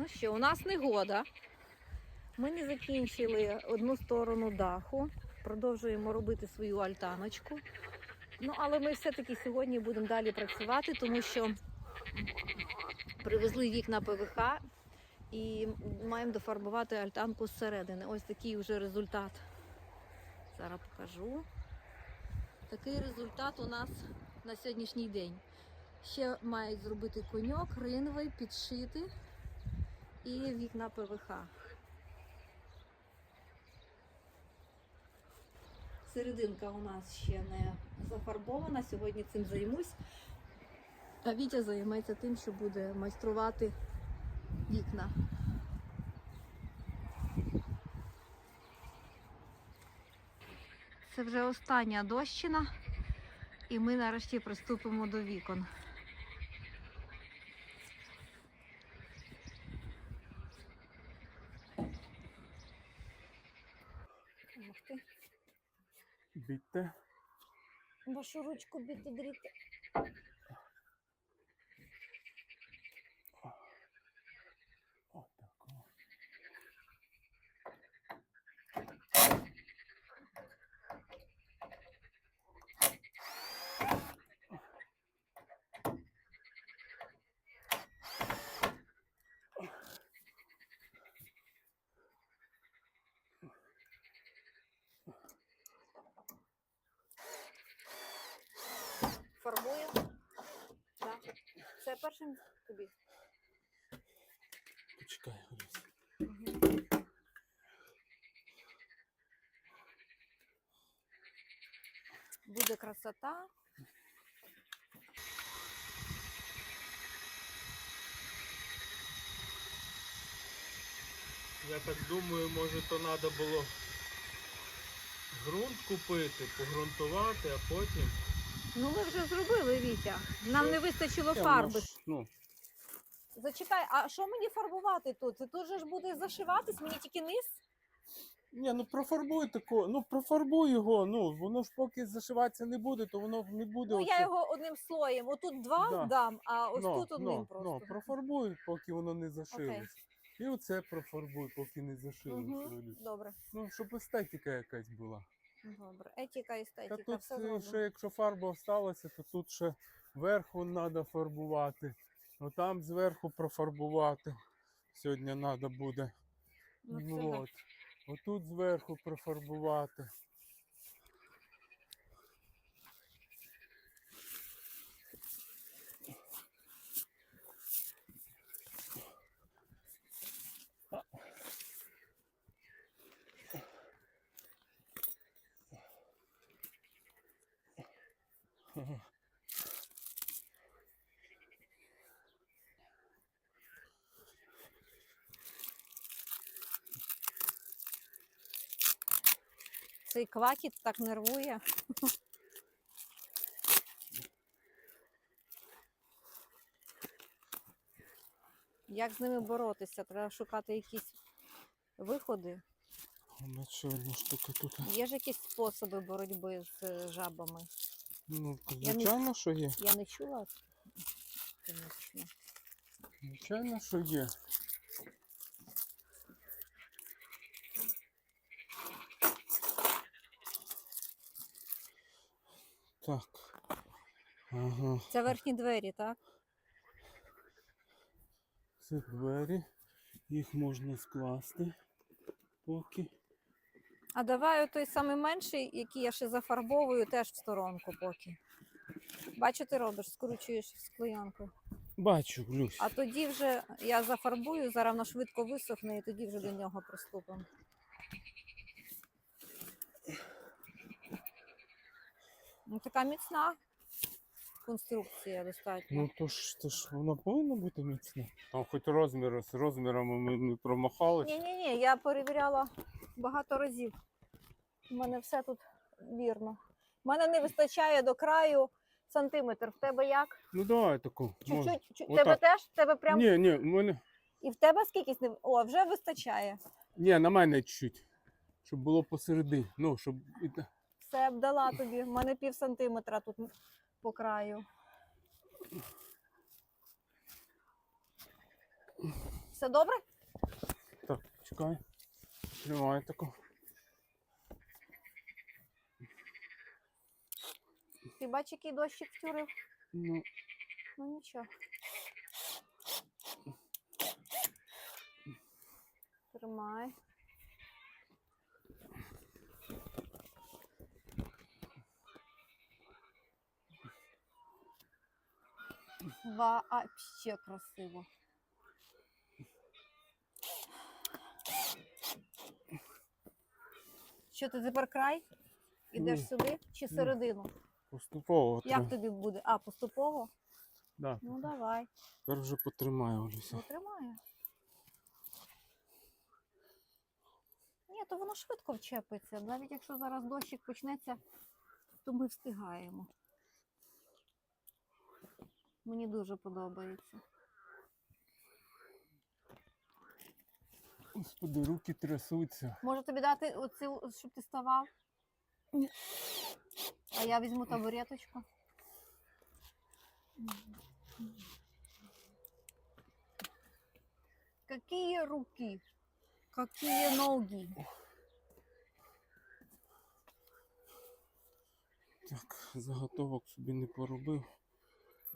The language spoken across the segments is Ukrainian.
Ну що, у нас негода. Ми не закінчили одну сторону даху. Продовжуємо робити свою альтаночку. Ну, але ми все-таки сьогодні будемо далі працювати, тому що привезли вікна ПВХ і маємо дофарбувати альтанку зсередини. Ось такий вже результат. Зараз покажу. Такий результат у нас на сьогоднішній день. Ще мають зробити коньок, ринвий, підшити і вікна ПВХ. Серединка у нас ще не зафарбована. Сьогодні цим займусь. А Вітя займається тим, що буде майструвати вікна. Це вже остання дощина, і ми нарешті приступимо до вікон. Ух ти. Бітьте. Вашу ручку біти дріти. Це першим тобі. Почекай, Олесь. Буде красота. Я так думаю, може то треба було ґрунт купити, погрунтувати, а потім. Ну ми вже зробили, Вітя. Нам не вистачило Я, фарби. воно ж, Ну, Зачекай, а що мені фарбувати тут? Це тут же ж буде зашиватись, мені тільки низ? ні, ну профарбуй тако, ну профарбуй його, ну воно ж поки зашиватися не буде, то воно не буде. Ну я оце- його одним слоєм. Отут два Да. дам, а ось Ну, тут одним ну, просто. Ну, профарбуй, поки воно не зашилось. І оце профарбуй, поки не зашилось. Олюсь. Добре, Ну, щоб естетика якась була. Добре. Етіка, Та естетика, тут все е, зроблено. ще якщо фарба осталася, то тут ще верху треба фарбувати. Отам зверху профарбувати. Сьогодні треба буде. Ну, Ну, от. Отут зверху профарбувати. Цей квакіт так нервує. Як з ними боротися? Треба шукати якісь виходи. Є ж якісь способи боротьби з е, жабами. Ну, звичайно, що є. Я не чула. Конечно. Звичайно, що є. Так. Ага. Це верхні двері, так? Це двері. Їх можна скласти поки. А давай той самий менший, який я ще зафарбовую, теж в сторонку поки. Бачу, ти робиш, скручуєш з клеянкою. Бачу, Люсь. А тоді вже я зафарбую, зараз воно швидко висохне і тоді вже до нього приступимо. Ну, така міцна конструкція достатньо. Ну то ж, то ж воно повинно бути міцне. Там хоч розмір, з розмірами ми не промахались. Ні, ні, ні, я перевіряла багато разів. У мене все тут вірно. У мене не вистачає до краю сантиметр. В тебе як? Ну давай таку. Чуть-чуть. чуть- Отак. Тебе теж? Тебе прям. Ні, ні, в мене. І в тебе скільки? з ним? О, вже вистачає. Ні, на мене чуть-чуть. Щоб було посередині. Ну, щоб. і та- Все б дала тобі. У мене пів сантиметра тут по краю. Все добре? Так, чекай. Тримай таку. Ти бачиш, який дощик втюрив? Ну, Ну нічого. Тримай. Вообще красиво. Що ти тепер край? Ідеш Ні. сюди чи середину? поступово. Як тобі буде? А, поступово? Да. Ну давай. Тепер вже потримаю Олюся. Потримає. Ні, то воно швидко вчепиться. Навіть якщо зараз дощик почнеться, то ми встигаємо. Мені дуже подобається. Господи, руки трясуться. Може тобі дати оцю, щоб ти ставав? А я візьму табуреточку. Какие руки? Какие ноги? Так, заготовок собі не поробив.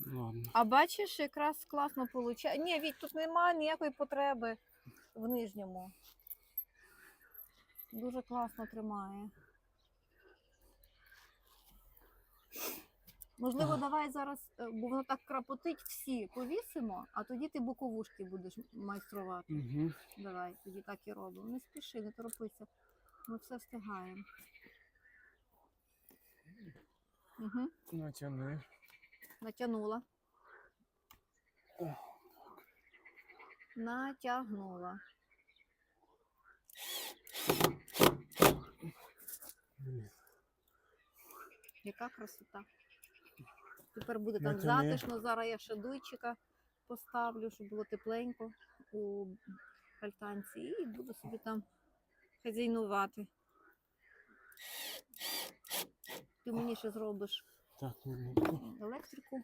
Ладно. А бачиш, якраз класно виходить. Ні, Віть, тут немає ніякої потреби в нижньому. Дуже класно тримає. Можливо, давай зараз, е, бо воно так крапотить всі, повісимо, а тоді ти боковушки будеш майструвати. Угу. Давай, тоді так і робимо. Не спіши, не торопися. Ми все встигаємо. Угу. Натяни. Натягнула. Натягнула. Яка красота. Тепер буде там затишно. Зараз я ще дуйчика поставлю, щоб було тепленько у альтанці. І буду собі там хазяйнувати. Ти мені ще зробиш Так, електрику.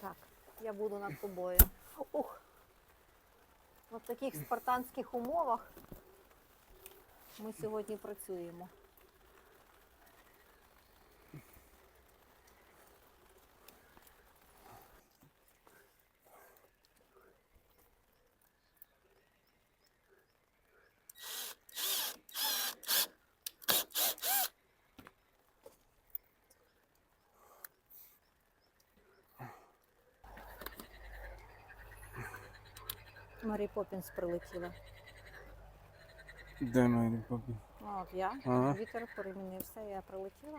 Так, я буду над тобою. Ух! В таких спартанських умовах ми сьогодні працюємо. Марі Поппінс прилетіла. Де Марі папі? Ну, от я. Ага. Вітер перемінився, я прилетіла.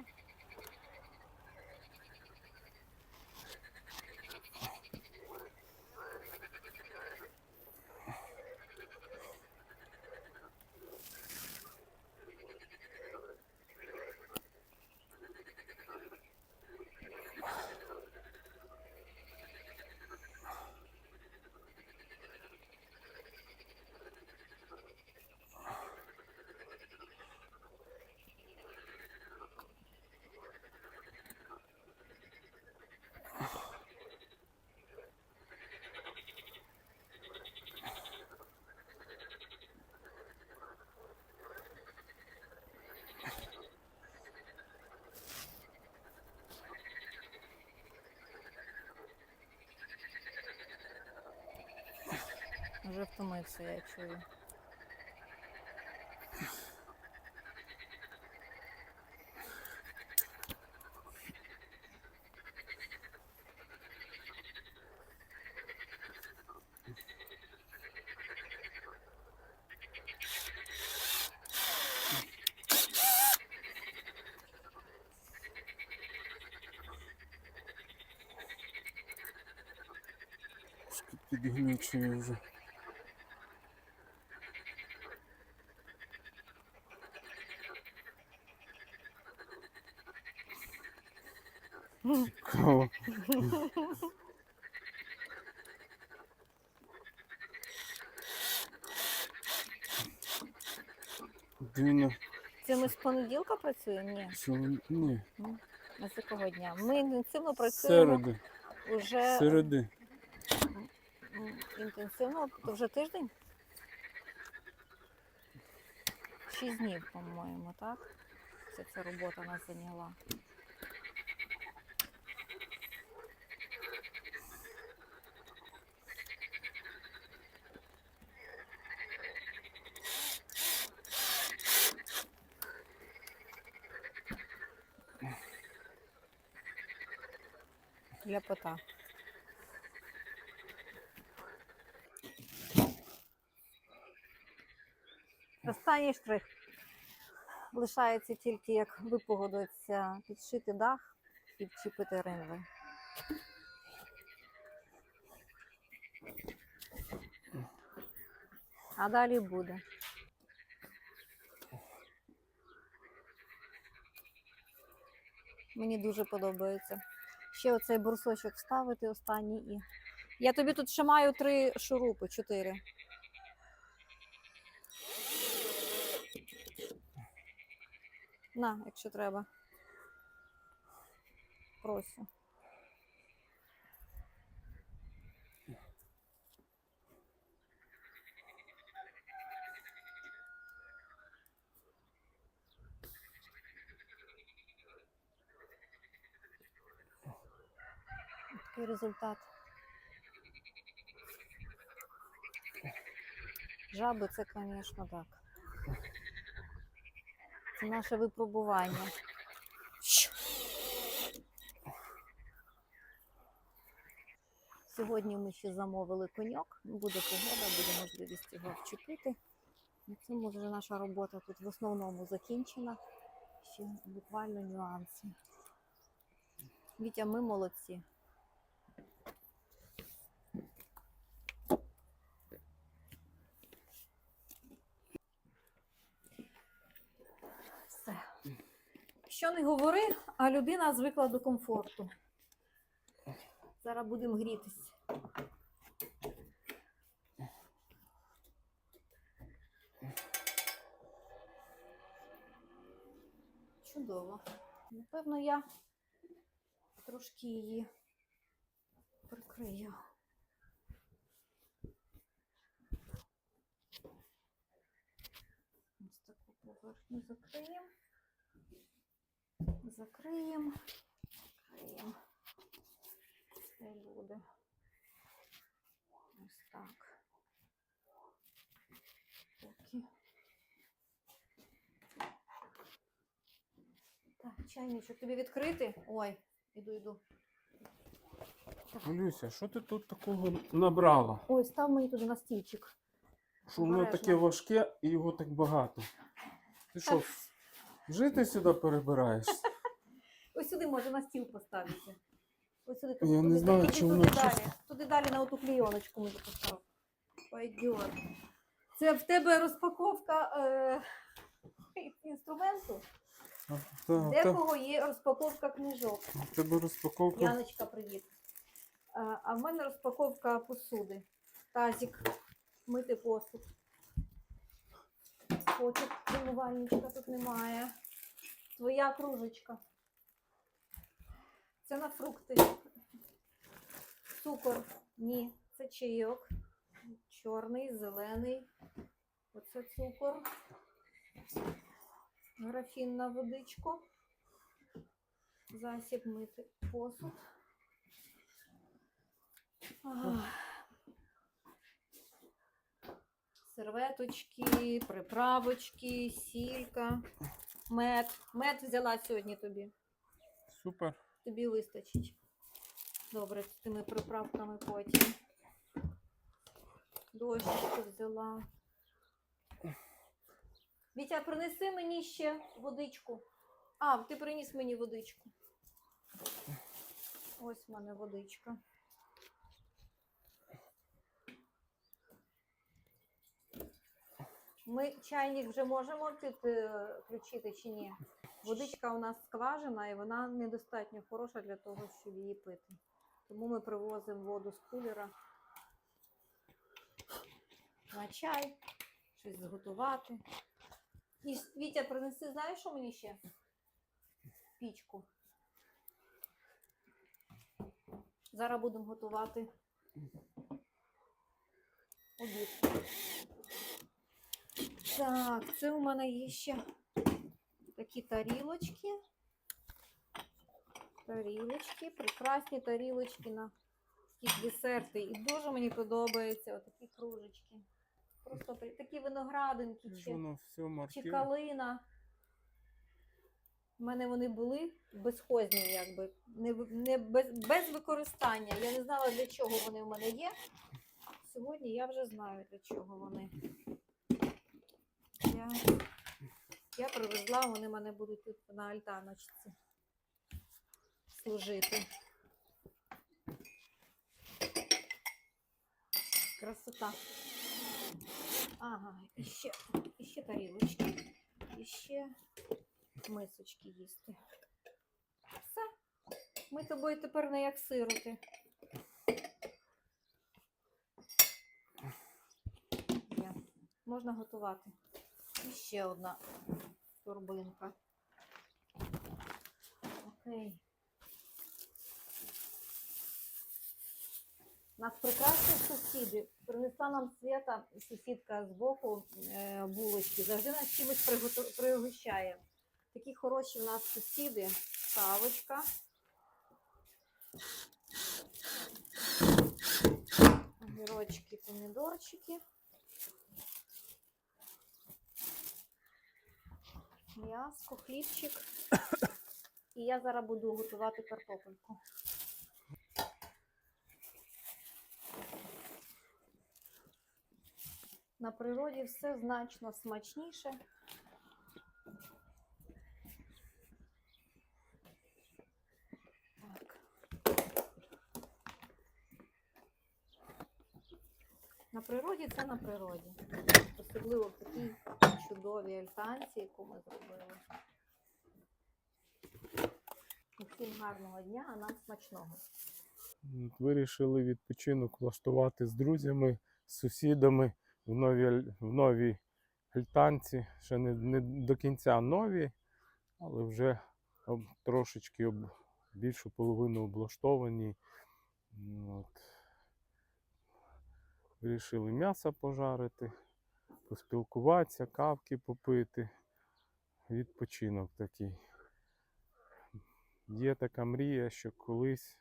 Вже втомився, я чую. Підгнічує вже. Дивно, Це ми з понеділка працюємо? Ні. що ні. А з якого дня? Ми інтенсивно працюємо Середи. Уже середи. інтенсивно, то вже тиждень? Шість днів, по-моєму, так? Це ця робота нас зайняла. Ляпота. Останній штрих. Лишається тільки, як випогодиться, підшити дах і вчепити ринви. А далі буде. Мені дуже подобається. Ще оцей брусочок вставити останній і. Я тобі тут ще маю три шурупи, чотири. На, якщо треба. Просю. Такий результат. Жаби це, звісно, так. Це наше випробування. Сьогодні ми ще замовили коньок. Буде погода, буде можливість його вчепити. На цьому вже наша робота тут в основному закінчена. Ще буквально нюанси. Вітя, ми молодці. Все. Що не говори, а людина звикла до комфорту. Зараз будемо грітись. Чудово. Напевно, я трошки її прикрию. Ось таку поверхню закриємо. Закриємо. Закриємо. Це буде. Ось так. Поки. Так, чайничок тобі відкрити? Ой, іду, іду. Люся, що ти тут такого набрала? Ой, став мені туди на стільчик. Що воно таке важке і його так багато. Ти що, жити сюди перебираєшся? Ось сюди може на стіл поставити. Ось сюди Я не туди, знаю, чи туди воно далі. чесно. Туди далі на оту клейоночку може поставити. Пойдет. Це в тебе розпаковка е, інструменту. А, та- та- Декого є розпаковка книжок. в тебе розпаковка. Яночка, привіт. А, а в мене розпаковка посуди. Тазик, мити посуд. Потім умивальничка тут немає. Твоя кружечка. Це на фрукти. Цукор. Ні, це чайок. Чорний, зелений. Оце цукор. Графін на водичку. Засіб мити посуд. Серветочки, приправочки, сілька, мед. Мед взяла сьогодні тобі. Супер. Тобі вистачить. Добре, з тими приправками потім. Дощечку взяла. Вітя, принеси мені ще водичку. А, ти приніс мені водичку. Ось в мене водичка. Ми чайник вже можемо підключити чи ні? Водичка у нас скважина і вона недостатньо хороша для того, щоб її пити. Тому ми привозимо воду з кулера на чай, щось зготувати. І Вітя, принеси, знаєш, що мені ще? Пічку. Зараз будемо готувати обід. Так, це у мене є ще такі тарілочки. Тарілочки, прекрасні тарілочки на такі десерти. І дуже мені подобаються отакі кружечки. Просто такі виноградинки чи, чи калина. У мене вони були безхозні, якби, не, не без, без використання. Я не знала, для чого вони в мене є. Сьогодні я вже знаю, для чого вони. Я, я привезла, вони мене будуть тут на альтаночці служити. Красота. Ага, і ще, і ще тарілочки, і ще мисочки їсти. Все. Ми тобою тепер не як сироти. Є. Можна готувати. І ще одна торбинка. Окей. У нас прекрасні сусіди. Принесла нам свята сусідка з боку е, булочки. Завжди нас чимось пригощає. Такі хороші в нас сусіди. Кавочка. Огірочки, помідорчики. М'яско, хлібчик. І я зараз буду готувати картопельку. На природі все значно смачніше. Так. На природі це на природі. Особливо в такій чудовій альтанці, яку ми зробили. Усім гарного дня, а нам смачного. Вирішили відпочинок влаштувати з друзями, з сусідами в новій, в новій альтанці. Ще не, не до кінця нові, але вже об, трошечки об, більшу половину облаштовані. От. Вирішили м'ясо пожарити, поспілкуватися, кавки попити. Відпочинок такий. Є така мрія, що колись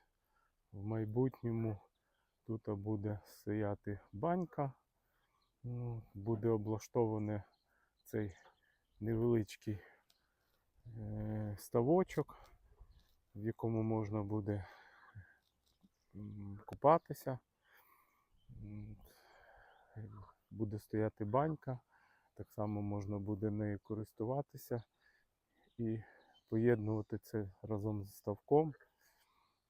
в майбутньому тут буде стояти банька, ну, буде облаштований цей невеличкий е, ставочок, в якому можна буде купатися. Буде стояти банька, так само можна буде нею користуватися і поєднувати це разом з ставком.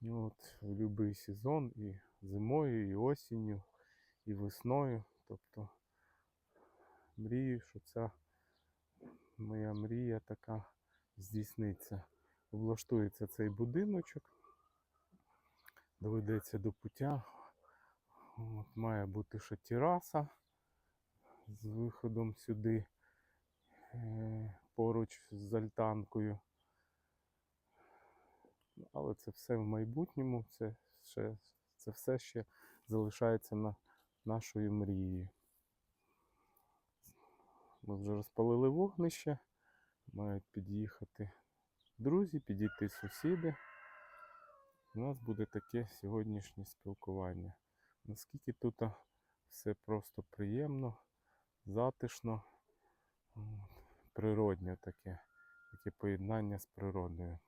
Ну, от, в будь-який сезон, і зимою, і осінню, і весною. Тобто мрію, що ця моя мрія така здійсниться. Облаштується цей будиночок, доведеться до пуття. От, має бути ще тераса з виходом сюди е, поруч з альтанкою. Але це все в майбутньому, це, ще, це все ще залишається на нашою мрією. Ми вже розпалили вогнище, мають під'їхати друзі, підійти сусіди. У нас буде таке сьогоднішнє спілкування. Наскільки тут все просто приємно, затишно, природне таке, таке поєднання з природою.